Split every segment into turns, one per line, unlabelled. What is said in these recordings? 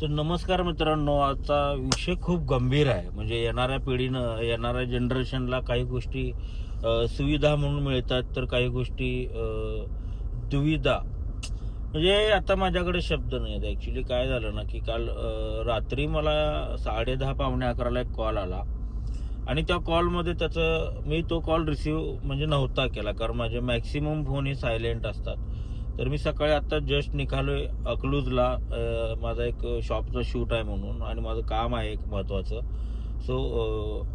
तर नमस्कार मित्रांनो आजचा विषय खूप गंभीर आहे. म्हणजे येणाऱ्या पिढीनं येणाऱ्या जनरेशनला काही गोष्टी सुविधा म्हणून मिळतात तर काही गोष्टी दुविधा. म्हणजे आता माझ्याकडे शब्द नाही आहेत. ॲक्च्युली काय झालं ना की काल रात्री मला साडे दहा पावणे अकराला एक कॉल आला. आणि त्या कॉलमध्ये त्याचं मी तो कॉल रिसिव्ह म्हणजे नव्हता केला. कारण माझे मॅक्सिमम फोन हे सायलेंट असतात. तर मी सकाळी आत्ता जस्ट निघालोय अकलूजला. माझा एक शॉपचं शूट आहे म्हणून आणि माझं काम आहे एक महत्त्वाचं सो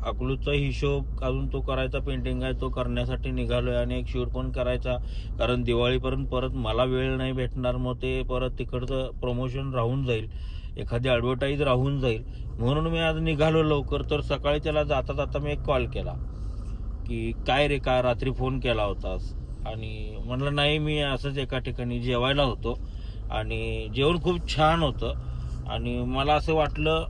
अकलूजचा हिशोब अजून तो करायचा पेंटिंग आहे तो करण्यासाठी निघालोय आणि एक शूट पण करायचा. कारण दिवाळीपर्यंत परत मला वेळ नाही भेटणार मग ते परत तिकडचं प्रमोशन राहून जाईल. एखादी ॲडव्हर्टाईज राहून जाईल. म्हणून मी आज निघालो लवकर तर सकाळी त्याला जाता जाता मी एक कॉल केला. की काय रे का रात्री फोन केला होतास? आणि म्हणलं नाही मी असंच एका ठिकाणी जेवायला होतो. आणि जेवण खूप छान होतं. आणि मला असं वाटलं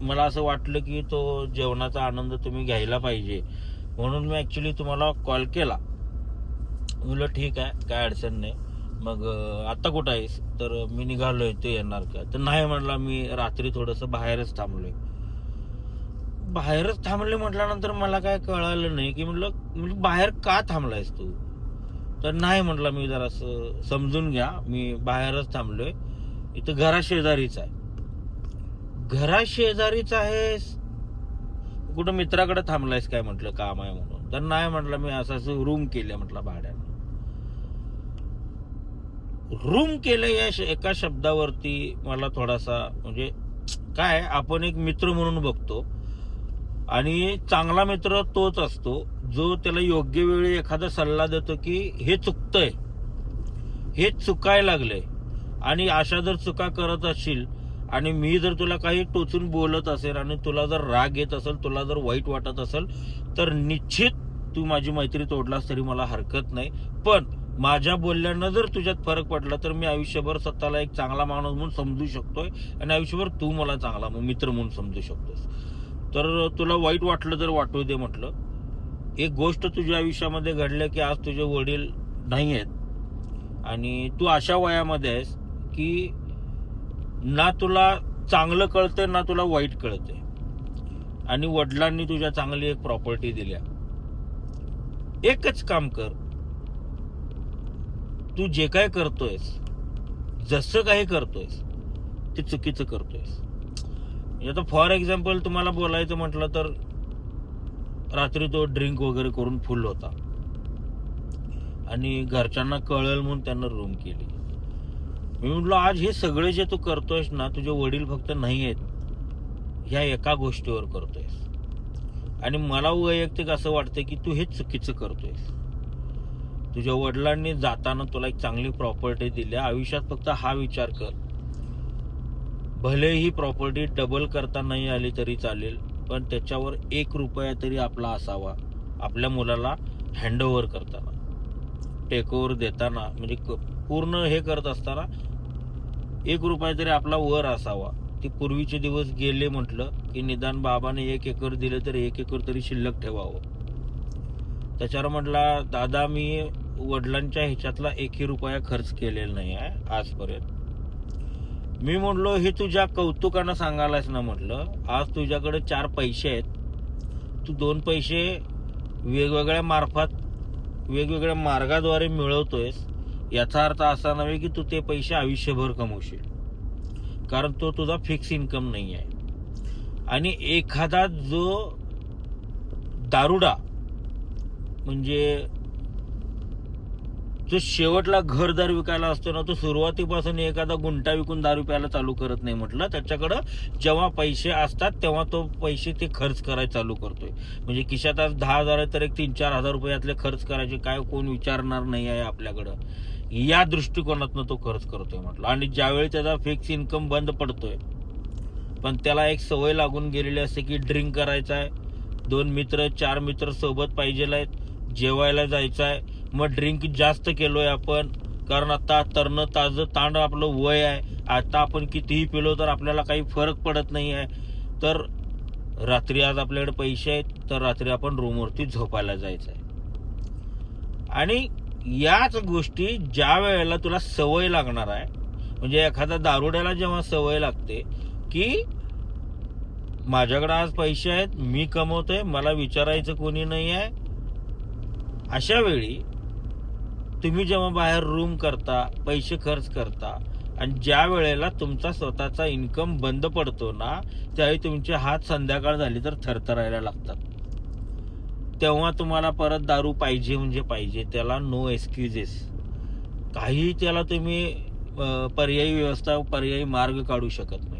मला असं वाटलं की तो जेवणाचा आनंद तुम्ही घ्यायला पाहिजे. म्हणून मी ॲक्च्युली तुम्हाला कॉल केला. मुलं ठीक आहे काय अडचण नाही. मग आत्ता आता कुठं आहेस? तर मी निघालो आहे ते येणार का? तर नाही म्हटलं मी रात्री थोडंसं बाहेरच थांबलोय. बाहेरच थांबले म्हटल्यानंतर मला काय कळालं नाही की म्हटलं म्हणजे बाहेर का थांबलायस तू? तर नाही म्हटलं मी जरासं समजून घ्या. मी बाहेरच थांबलोय. इथं घराशेजारीच आहे. घराशेजारीच आहे. आहेस कुठं मित्राकडे थांबलायस काय म्हटलं काम आहे म्हणून? तर नाही म्हटलं मी असं असं रूम केलं म्हटलं भाड्यानं. रूम केलं या श- एका शब्दावरती मला थोडासा म्हणजे काय आपण एक मित्र म्हणून बघतो. आणि चांगला मित्र तोच असतो. जो त्याला योग्य वेळी एखादा सल्ला देतो की हे चुकतंय हे चुकायला लागलंय आणि अशा जर चुका करत असशील आणि मी जर तुला काही टोचून बोलत असेल आणि तुला जर राग येत असेल तुला जर वाईट वाटत असेल तर निश्चित तू माझी मैत्री तोडलास तरी मला हरकत नाही. पण माझ्या बोलण्यानं जर तुझ्यात फरक पडला तर मी आयुष्यभर स्वतःला एक चांगला माणूस म्हणून समजू शकतोय आणि आयुष्यभर तू मला चांगला मित्र म्हणून समजू शकतोस. तर तुला वाईट वाटलं तर वाटू दे म्हटलं. एक गोष्ट तुझ्या आयुष्यामध्ये घडलं की आज तुझे वडील नाही आहेत. आणि तू अशा वयामध्ये आहेस की ना तुला चांगलं कळतंय ना तुला वाईट कळतंय. आणि वडिलांनी तुझ्या चांगली एक प्रॉपर्टी दिल्या. एकच काम कर. तू जे काय करतोयस जसं काही करतोयस ते चुकीचं करतोयस. म्हणजे आता फॉर एक्झाम्पल तुम्हाला बोलायचं म्हटलं तर रात्री तो ड्रिंक वगैरे करून फुल होता. आणि घरच्यांना कळेल म्हणून त्यांना रूम केली. मी म्हटलं आज हे सगळे जे तू करतोयस ना तुझे वडील फक्त नाही आहेत ह्या एका गोष्टीवर करतोयस. आणि मला वैयक्तिक असं वाटतं की तू हे चुकीचं करतोयस. तुझ्या वडिलांनी जाताना तुला एक चांगली प्रॉपर्टी दिली. आयुष्यात फक्त हा विचार कर. भले ही प्रॉपर्टी डबल करता नाही आली तरी चालेल. पण त्याच्यावर एक रुपया तरी आपला असावा. आपल्या मुलाला हँडओव्हर करताना. टेक ओव्हर देताना म्हणजे क- पूर्ण हे करत असताना एक रुपया तरी आपला वर असावा. ती पूर्वीचे दिवस गेले म्हटलं की निदान बाबाने एक एकर दिले तर एक एकर तरी शिल्लक ठेवावं. त्याच्यावर म्हटला दादा मी वडिलांच्या ह्याच्यातला एकही रुपया खर्च केलेला नाही आहे आजपर्यंत. मी म्हटलो हे तुझ्या कौतुकानं सांगायलाच ना म्हटलं आज तुझ्याकडे चार पैसे आहेत. तू दोन पैसे वेगवेगळ्या मार्फत वेगवेगळ्या मार्गाद्वारे मिळवतोयस. याचा अर्थ असा नव्हे की तू ते पैसे आयुष्यभर कमवशील. कारण तो तुझा फिक्स इन्कम नाही आहे आणि एखादा जो दारुडा म्हणजे जो शेवटला घर दार विकायला असतो ना तो सुरुवातीपासून एखादा गुंटा विकून दारू प्यायला चालू करत नाही म्हटलं. त्याच्याकडं जेव्हा पैसे असतात तेव्हा तो पैसे ते खर्च करायला चालू करतोय. म्हणजे खिशात आज दहा हजार आहे तर एक तीन चार हजार रुपयातले खर्च करायचे. काय कोण विचारणार नाही आहे आपल्याकडं. या दृष्टिकोनातनं तो खर्च करतोय म्हटलं. आणि ज्यावेळी त्याचा फिक्स इन्कम बंद पडतोय पण त्याला एक सवय लागून गेलेली असते की ड्रिंक करायचा आहे दोन मित्र चार मित्र सोबत पाहिजे आहेत जेवायला जायचं आहे मग ड्रिंक जास्त केलोय आपण. कारण आता तरण ताजं तांड आपलं वय आहे. आता आपण कितीही पिलो तर आपल्याला काही फरक पडत नाही आहे तर रात्री आज आपल्याकडे पैसे आहेत तर रात्री आपण रूमवरती झोपायला जायचं आहे आणि याच गोष्टी ज्या वेळेला तुला सवय लागणार आहे म्हणजे एखाद्या दारुड्याला जेव्हा सवय लागते की माझ्याकडे आज पैसे आहेत मी कमवतोय मला विचारायचं कोणी नाही आहे अशा वेळी तुम्ही जेव्हा बाहेर रूम करता पैसे खर्च करता आणि ज्या वेळेला तुमचा स्वतःचा इन्कम बंद पडतो ना त्यावेळी तुमचे हात संध्याकाळ झाली तर थरथरायला लागतात. तेव्हा तुम्हाला परत दारू पाहिजे म्हणजे पाहिजे त्याला नो एक्सक्युजेस काही त्याला तुम्ही पर्यायी व्यवस्था पर्यायी मार्ग काढू शकत नाही.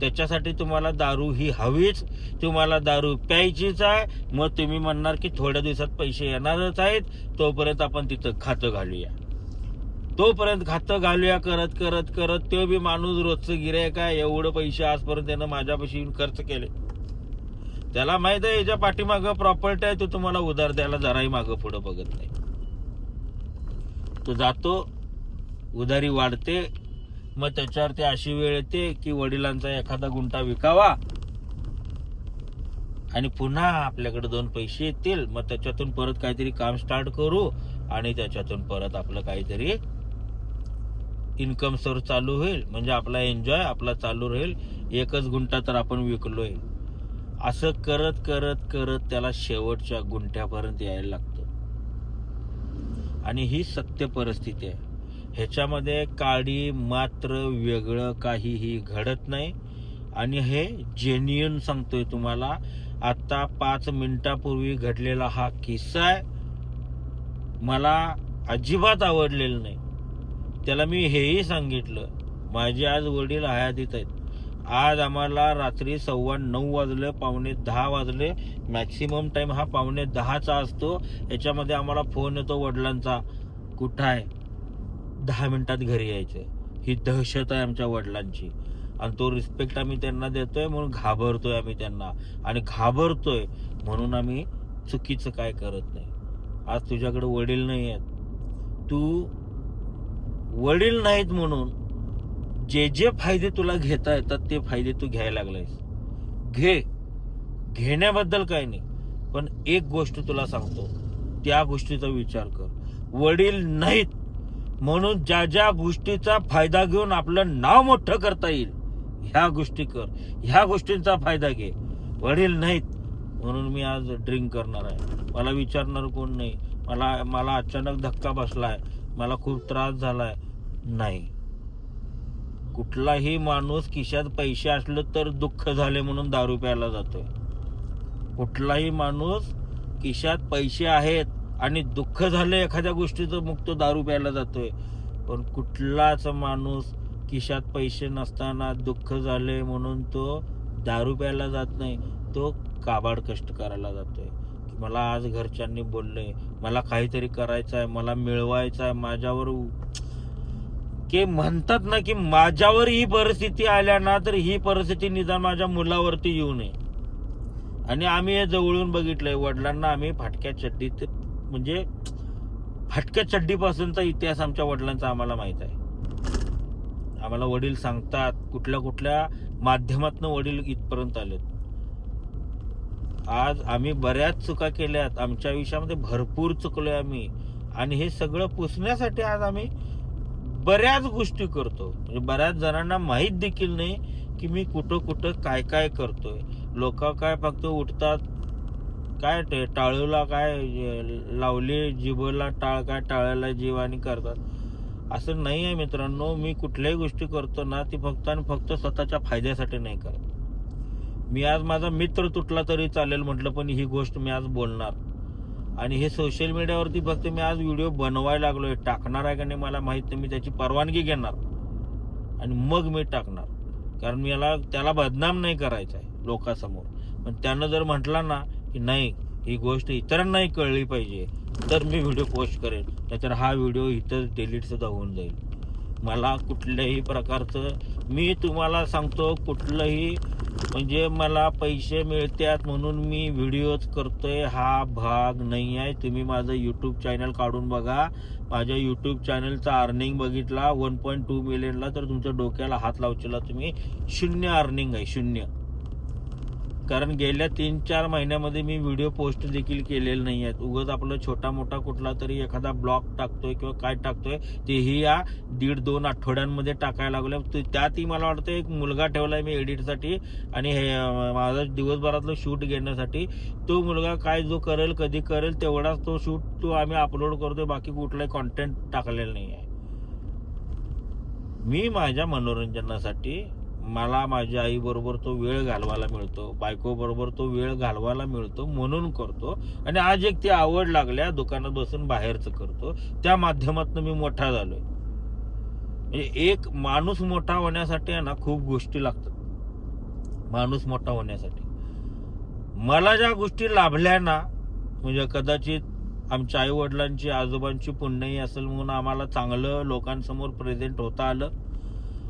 त्याच्यासाठी तुम्हाला दारू ही हवीच. तुम्हाला दारू प्यायचीच आहे. मग तुम्ही म्हणणार की थोड्या दिवसात पैसे येणारच आहेत. तोपर्यंत आपण तिथं खातं घालूया. तोपर्यंत खातं घालूया करत करत करत. तो बी माणूस रोजचं गिरायक आहे. एवढं पैसे आजपर्यंत त्यानं माझ्यापाशी खर्च केले. त्याला माहीत आहे याच्या पाठीमागं प्रॉपर्टी आहे. तो तुम्हाला उधार द्यायला जराही मागं पुढं बघत नाही. तो जातो उधारी वाढते. मग त्याच्यावरती अशी वेळ येते की वडिलांचा एखादा गुंठा विकावा आणि पुन्हा आपल्याकडे दोन पैसे येतील. मग त्याच्यातून परत काहीतरी काम स्टार्ट करू आणि त्याच्यातून परत आपलं काहीतरी इन्कम सोर्स चालू होईल. म्हणजे आपला एन्जॉय आपला चालू राहील. एकच गुंठा तर आपण विकलोय. असं करत करत करत त्याला शेवटच्या गुंठ्यापर्यंत यायला लागतं. आणि ही सत्य परिस्थिती आहे. ह्याच्यामध्ये काळी मात्र वेगळं काहीही घडत नाही. आणि हे जेन्युन सांगतोय तुम्हाला. आता पाच मिनिटापूर्वी घडलेला हा किस्सा आहे. मला अजिबात आवडलेलं नाही. त्याला मी हेही सांगितलं. माझे आज वडील हयातीत आहेत. आज आम्हाला रात्री सव्वा नऊ वाजले पावणे दहा वाजले. मॅक्सिमम टाईम हा पावणे दहाचा असतो. याच्यामध्ये आम्हाला फोन येतो वडिलांचा. कुठं आहे? दहा मिनिटात घरी यायचं ही दहशत आहे आमच्या वडिलांची. आणि तो रिस्पेक्ट आम्ही त्यांना देतोय म्हणून घाबरतोय आम्ही त्यांना. आणि घाबरतोय म्हणून आम्ही चुकीचं काय करत नाही. आज तुझ्याकडे वडील नाही आहेत. तू वडील नाहीत म्हणून जे जे फायदे तुला घेता येतात ते फायदे तू घ्यायला लागलायस. घे. घेण्याबद्दल काय नाही. पण एक गोष्ट तुला सांगतो. त्या गोष्टीचा विचार कर. वडील नाहीत. म्हणून ज्या ज्या गोष्टीचा फायदा घेऊन आपलं नाव मोठं करता येईल ह्या गोष्टी कर ह्या गोष्टींचा फायदा घे. वडील नाहीत म्हणून मी आज ड्रिंक करणार आहे. मला विचारणार कोण नाही. मला मला अचानक धक्का बसलाय. मला खूप त्रास झालाय. नाही. कुठलाही माणूस खिशात पैसे असलं तर दुःख झाले म्हणून दारू प्यायला जातोय. कुठलाही माणूस खिशात पैसे आहेत आणि दुःख झालं एखाद्या गोष्टीचं मग तो दारू प्यायला जातोय. पण कुठलाच माणूस खिशात पैसे नसताना दुःख झाले म्हणून तो दारू प्यायला जात नाही. तो काबाड कष्ट करायला जातोय. की मला आज घरच्यांनी बोलले मला काहीतरी करायचं आहे मला मिळवायचं आहे माझ्यावर के म्हणतात ना की माझ्यावर ही परिस्थिती आल्या ना तर ही परिस्थिती निदान माझ्या मुलावरती येऊ नये. आणि आम्ही हे जवळून बघितलंय वडिलांना आम्ही फाटक्या चड्डीत म्हणजे फाटक्या चड्डीपासूनचा इतिहास आमच्या वडिलांचा आम्हाला माहीत आहे. आम्हाला वडील सांगतात कुठल्या कुठल्या माध्यमातनं वडील इथपर्यंत आलेत. आज आम्ही बऱ्याच चुका केल्यात आमच्या आयुष्यामध्ये भरपूर चुकलोय आम्ही. आणि हे सगळं पुसण्यासाठी आज आम्ही बऱ्याच गोष्टी करतो. म्हणजे बऱ्याच जणांना माहीत देखील नाही की मी कुठं कुठं काय काय करतोय. लोक काय फक्त उठतात काय ते टाळूला काय लावली लावले जिभेला टाळ काय टाळायला जीव आणि करतात. असं नाही आहे मित्रांनो मी कुठल्याही गोष्टी करतो ना ती फक्त आणि फक्त स्वतःच्या फायद्यासाठी नाही करत. मी आज माझा मित्र तुटला तरी चालेल म्हटलं पण ही गोष्ट मी आज बोलणार. आणि हे सोशल मीडियावरती फक्त मी आज व्हिडिओ बनवायला लागलोय टाकणार आहे का नाही मला माहीत नाही मी त्याची परवानगी घेणार. आणि मग मी टाकणार. कारण मी याला त्याला बदनाम नाही करायचं आहे लोकांसमोर. पण त्यानं जर म्हटलं ना की नाही ही गोष्ट इतरांनाही कळली पाहिजे तर मी व्हिडिओ पोस्ट करेन. नाहीतर हा व्हिडिओ इतर डिलीटसुद्धा होऊन जाईल. मला कुठल्याही प्रकारचं मी तुम्हाला सांगतो कुठलंही म्हणजे मला पैसे मिळतात म्हणून मी व्हिडिओज करतोय हा भाग नाही आहे. तुम्ही माझं यूट्यूब चॅनल काढून बघा. माझ्या यूट्यूब चॅनलचा अर्निंग बघितला वन पॉईंट टू मिलियनला तर तुमच्या डोक्याला हात लावचेला तुम्ही. शून्य अर्निंग आहे शून्य. कारण गेल्या तीन चार महिन्यामध्ये मी व्हिडिओ पोस्ट देखील केलेले नाही आहेत. उगाच आपलं छोटा मोठा कुठला तरी एखादा ब्लॉग टाकतोय किंवा काय टाकतोय तेही या दीड दोन आठवड्यांमध्ये टाकायला लागलं त्यातही मला वाटतं एक मुलगा ठेवलाय मी एडिटसाठी आणि हे माझं दिवसभरातलं शूट घेण्यासाठी. तो मुलगा काय जो करेल कधी करेल तेवढाच तो शूट तो आम्ही अपलोड करतोय. बाकी कुठलाही कॉन्टेंट टाकलेला नाही आहे मी माझ्या मनोरंजनासाठी मला माझ्या आईबरोबर तो वेळ घालवायला मिळतो बायकोबरोबर तो वेळ घालवायला मिळतो म्हणून करतो. आणि आज एक ती आवड लागल्या दुकानात बसून बाहेरचं करतो. त्या माध्यमातून मी मोठा झालोय. म्हणजे एक माणूस मोठा होण्यासाठी आहे ना खूप गोष्टी लागतात. माणूस मोठा होण्यासाठी. मला ज्या गोष्टी लाभल्या ना म्हणजे कदाचित आमच्या आई वडिलांची आजोबांची पुण्यही असेल म्हणून आम्हाला चांगलं लोकांसमोर प्रेझेंट होता आलं.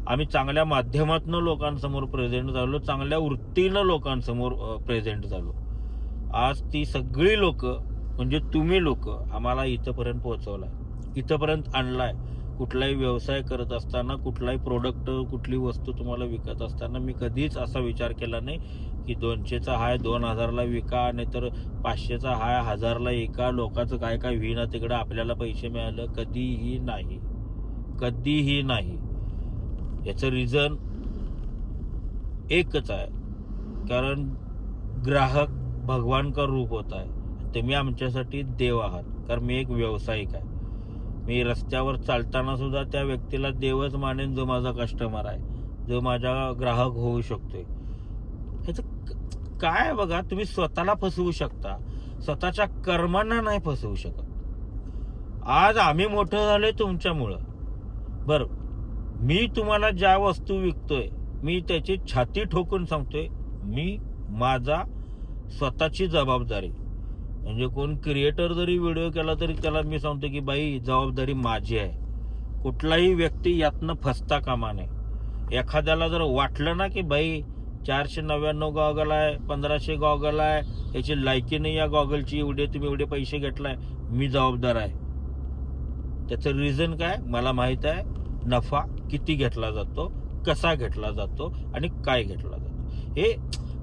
आम्ही चांगल्या माध्यमातून लोकांसमोर प्रेझेंट झालो चांगल्या वृत्तीनं लोकांसमोर प्रेझेंट झालो. आज ती सगळी लोक म्हणजे तुम्ही लोक आम्हाला इथंपर्यंत पोहोचवलाय. इथंपर्यंत आणलाय. कुठलाही व्यवसाय करत असताना कुठलाही प्रोडक्ट कुठली वस्तू तुम्हाला विकत असताना मी कधीच असा विचार केला नाही की दोनशेचा हाय दोन हजारला विका नाहीतर पाचशेचा हाय हजारला एका लोकांचं काय काय होईना तिकडं आपल्याला पैसे मिळालं कधीही नाही. कधीही नाही. याचं रिझन एकच आहे. कारण ग्राहक भगवान का रूप होत आहे. तुम्ही आमच्यासाठी देव आहात. कारण मी एक व्यावसायिक आहे. मी रस्त्यावर चालताना सुद्धा त्या व्यक्तीला देवच मानेन जो माझा कस्टमर आहे. जो माझा ग्राहक होऊ शकतोय. ह्याचं काय बघा तुम्ही स्वतःला फसवू शकता. स्वतःच्या कर्मांना नाही फसवू शकत. आज आम्ही मोठं झालोय तुमच्यामुळं. बरं मी तुम्हाला ज्या वस्तू विकतोय मी त्याची छाती ठोकून सांगतोय मी माझा स्वतःची जबाबदारी. म्हणजे कोण क्रिएटर जरी व्हिडिओ केला तरी त्याला मी सांगतो की बाई जबाबदारी माझी आहे. कुठलाही व्यक्ती यातनं फसता कामा नये. एखाद्याला जर वाटलं ना की बाई चारशे नव्याण्णव गॉगल आहे पंधराशे गॉगल आहे याची लायकी नाही या गॉगलची एवढे तुम्ही एवढे पैसे घेतलाय मी जबाबदार आहे. त्याचं रिझन काय? मला माहीत आहे नफा किती घेतला जातो कसा घेतला जातो आणि काय घेतला जातो. हे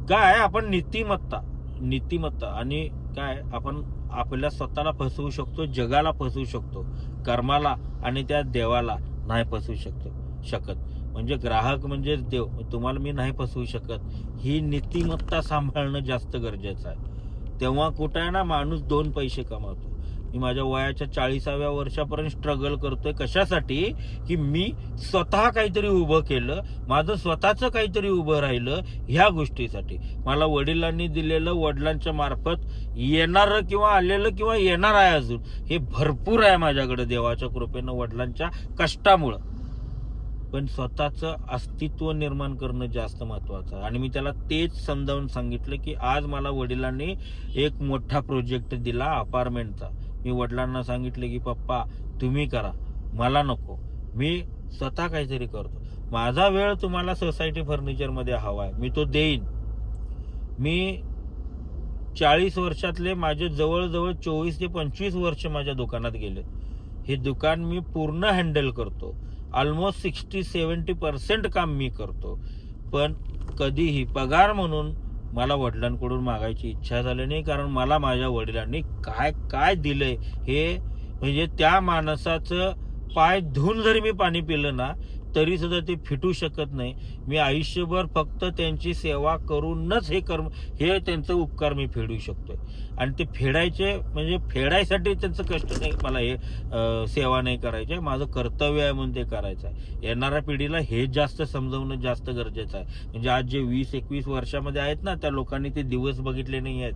काय आपण नीतिमत्ता नीतिमत्ता आणि काय आपण आपल्या स्वतःला फसवू शकतो जगाला फसवू शकतो कर्माला आणि त्या देवाला नाही फसवू शकतो शकत. म्हणजे ग्राहक म्हणजे देव तुम्हाला मी नाही फसवू शकत. ही नीतिमत्ता सांभाळणं जास्त गरजेचं आहे. तेव्हा कुठं आहे ना माणूस दोन पैसे कमावतो. मी माझ्या वयाच्या चाळीसाव्या वर्षापर्यंत स्ट्रगल करतोय. कशासाठी? की मी स्वतः काहीतरी उभं केलं माझं स्वतःचं काहीतरी उभं राहिलं ह्या गोष्टीसाठी. मला वडिलांनी दिलेलं वडिलांच्या मार्फत येणारं किंवा आलेलं किंवा येणार आहे अजून हे भरपूर आहे माझ्याकडे देवाच्या कृपेनं वडिलांच्या कष्टामुळं. पण स्वतःचं अस्तित्व निर्माण करणं जास्त महत्वाचं आहे. आणि मी त्याला तेच समजावून सांगितलं की आज मला वडिलांनी एक मोठा प्रोजेक्ट दिला अपार्टमेंटचा मी वडिलांना सांगितले की पप्पा तुम्ही करा. मला नको. मी स्वतः काहीतरी करतो. माझा वेळ तुम्हाला सोसायटी फर्निचरमध्ये हवा आहे मी तो देईन. मी चाळीस वर्षातले माझे जवळजवळ चोवीस ते पंचवीस वर्ष माझ्या दुकानात गेले. हे दुकान मी पूर्ण हँडल करतो. ऑलमोस्ट सिक्स्टी सेवन्टी पर्सेंट काम मी करतो. पण कधीही पगार म्हणून मला वडिलांकडून मागायची इच्छा झाली नाही कारण मला माझ्या वडिलांनी काय काय दिलंय हे म्हणजे त्या माणसाचं पाय धुवून जरी मी पाणी पिलं ना तरी सुद्धा ते फिटू शकत नाही. मी आयुष्यभर फक्त त्यांची सेवा करूनच हे कर्म हे त्यांचं उपकार मी फेडू शकतोय. आणि ते फेडायचे म्हणजे फेडायसाठी त्यांचं कष्ट नाही. मला हे सेवा नाही करायची. माझं कर्तव्य आहे म्हणून ते करायचं आहे. येणाऱ्या पिढीला हे जास्त समजवणं जास्त गरजेचं आहे. म्हणजे आज जे वीस एकवीस वर्षामध्ये आहेत ना त्या लोकांनी ते दिवस बघितले नाही आहेत.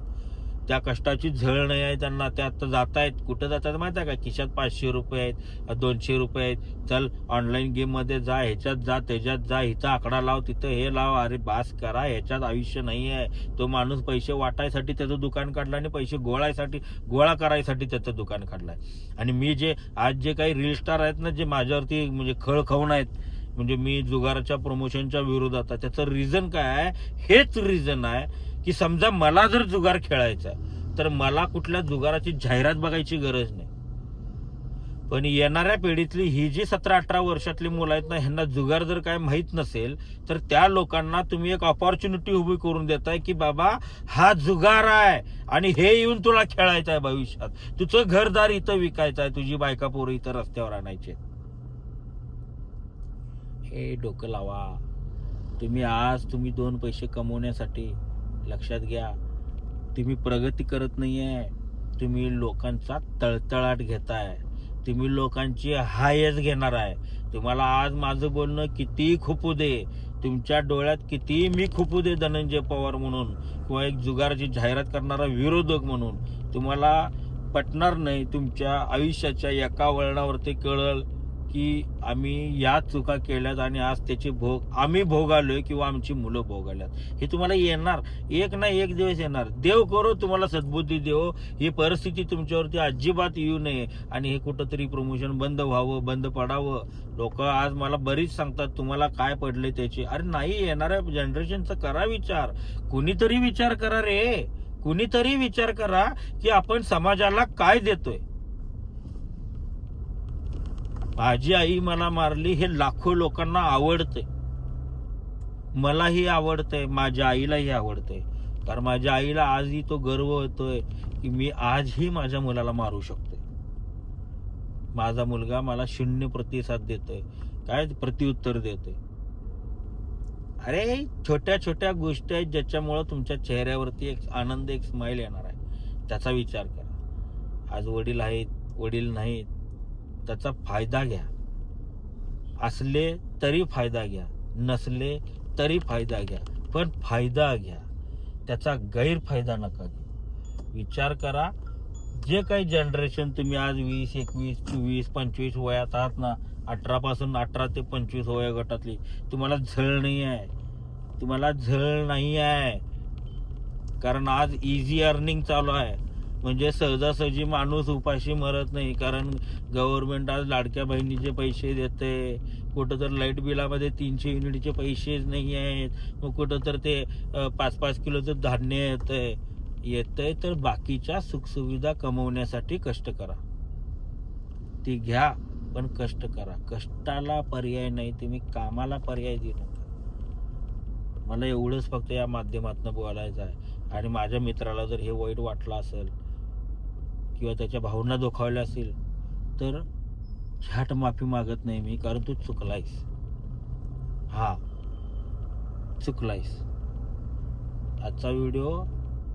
त्या कष्टाची झळ नाही आहे त्यांना त्या आता जात आहेत कुठं जातात माहिती आहे का? खिशात पाचशे रुपये आहेत दोनशे रुपये आहेत. चल ऑनलाईन गेममध्ये जा ह्याच्यात जा त्याच्यात जा हिचा आकडा लाव तिथं हे लाव. अरे बास करा ह्याच्यात आयुष्य नाही आहे. तो माणूस पैसे वाटायसाठी त्याचं दुकान काढलं आणि पैसे गोळायसाठी गोळा करायसाठी त्याचं दुकान काढलंय आणि मी जे आज जे काही रील स्टार आहेत ना जे माझ्यावरती म्हणजे खळ खाऊन आहेत म्हणजे मी जुगाराच्या प्रमोशनच्या विरोधात आहे त्याचं रिझन काय आहे? हेच रिझन आहे की समजा मला जर जुगार खेळायचा आहे, तर मला कुठल्या जुगाराची जाहिरात बघायची गरज नाही. पण येणाऱ्या पिढीतली ही जी सतरा अठरा वर्षातली मुलं आहेत ना ह्यांना जुगार जर काय माहीत नसेल तर त्या लोकांना तुम्ही एक ऑपॉर्च्युनिटी उभी करून देताय की बाबा हा जुगार आहे आणि हे येऊन तुला खेळायचं आहे भविष्यात. तुझं घरदार इथं विकायचं आहे तुझी बायका पोरं इथं रस्त्यावर आणायचे हे डोकं लावा. तुम्ही आज तुम्ही दोन पैसे कमवण्यासाठी लक्षात घ्या. तुम्ही प्रगती करत नाही आहे तुम्ही लोकांचा तळतळाट घेताय. तुम्ही लोकांची हायच घेणार आहे. तुम्हाला आज माझं बोलणं किती खुपू दे. तुमच्या डोळ्यात किती मी खुपू दे धनंजय पवार म्हणून किंवा एक जुगारची जाहिरात करणारा विरोधक म्हणून. तुम्हाला पटणार नाही तुमच्या आयुष्याच्या एका वळणावरती कळल. की आम्ही या चुका केल्यात आणि आज त्याचे भोग आम्ही भोगालोय किंवा आमची मुलं भोगाल्यात. हे तुम्हाला येणार. एक ना एक दिवस येणार. देव करो तुम्हाला सद्बुद्धी देव. ही परिस्थिती तुमच्यावरती अजिबात येऊ नये. आणि हे कुठंतरी प्रमोशन बंद व्हावं बंद पडावं. लोक आज मला बरीच सांगतात तुम्हाला काय पडले त्याचे. अरे नाही येणाऱ्या जनरेशनचा करा विचार. कुणीतरी विचार करा रे. कुणीतरी विचार करा की आपण समाजाला काय देतोय? माझी आई मला मारली हे लाखो लोकांना आवडते मलाही आवडतंय माझ्या आईलाही आवडतंय. कारण माझ्या आईला आजही तो गर्व होतोय की मी आजही माझ्या मुलाला मारू शकतोय. माझा मुलगा मला शून्य प्रतिसाद देतोय. काय प्रतिउत्तर देतोय? अरे छोट्या छोट्या गोष्टी आहेत ज्याच्यामुळं तुमच्या चेहऱ्यावरती एक आनंद एक स्माईल येणार आहे. त्याचा विचार करा. आज वडील आहेत वडील नाहीत. त्याचा फायदा घ्या. असले तरी फायदा घ्या नसले तरी फायदा घ्या पण फायदा घ्या. त्याचा गैरफायदा नका घेऊ. विचार करा जे काही जनरेशन तुम्ही आज वीस एकवीस चोवीस पंचवीस वयात आहात ना अठरापासून अठरा ते पंचवीस वया गटातली तुम्हाला झळ नाही आहे तुम्हाला झळ नाही आहे कारण आज इझी अर्निंग चालू आहे. म्हणजे सहजासहजी माणूस उपाशी मरत नाही कारण गव्हर्नमेंट आज लाडक्या बहिणीचे पैसे देते. कुठं तर लाइट बिलामध्ये तीनशे युनिटचे पैसेच नाही आहेत. मग कुठं तर ते पाच पाच किलोचं धान्य येतं आहे येतं आहे तर बाकीच्या सुखसुविधा कमवण्यासाठी कष्ट करा. ती घ्या पण कष्ट करा. कष्टाला पर्याय नाही तुम्ही कामाला पर्याय देऊ नका. मला एवढंच फक्त या माध्यमातून बोलायचं आहे. आणि माझ्या मित्राला जर हे वाईट वाटलं असेल किंवा त्याच्या भावना दुखावल्या असतील तर छाट माफी मागत नाही मी कारण तू चुकलायस. हा. चुकलायस. आजचा व्हिडिओ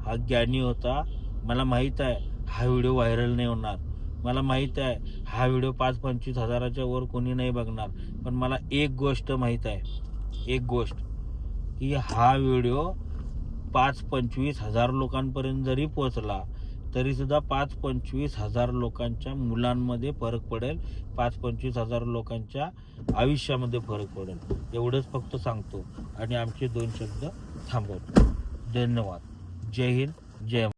हा ज्ञानी होता. मला माहीत आहे हा व्हिडिओ व्हायरल नाही होणार. मला माहीत आहे हा व्हिडिओ पाच पंचवीस हजाराच्या वर कोणी नाही बघणार. पण मला एक गोष्ट माहीत आहे. एक गोष्ट की हा व्हिडिओ पाच पंचवीस हजार लोकांपर्यंत जरी पोचला तरीसुद्धा पाच पंचवीस हजार लोकांच्या मुलांमध्ये फरक पडेल. पाच पंचवीस हजार लोकांच्या आयुष्यामध्ये फरक पडेल. एवढंच फक्त सांगतो. आणि आमचे दोन शब्द थांबवतो. धन्यवाद. जय हिंद. जय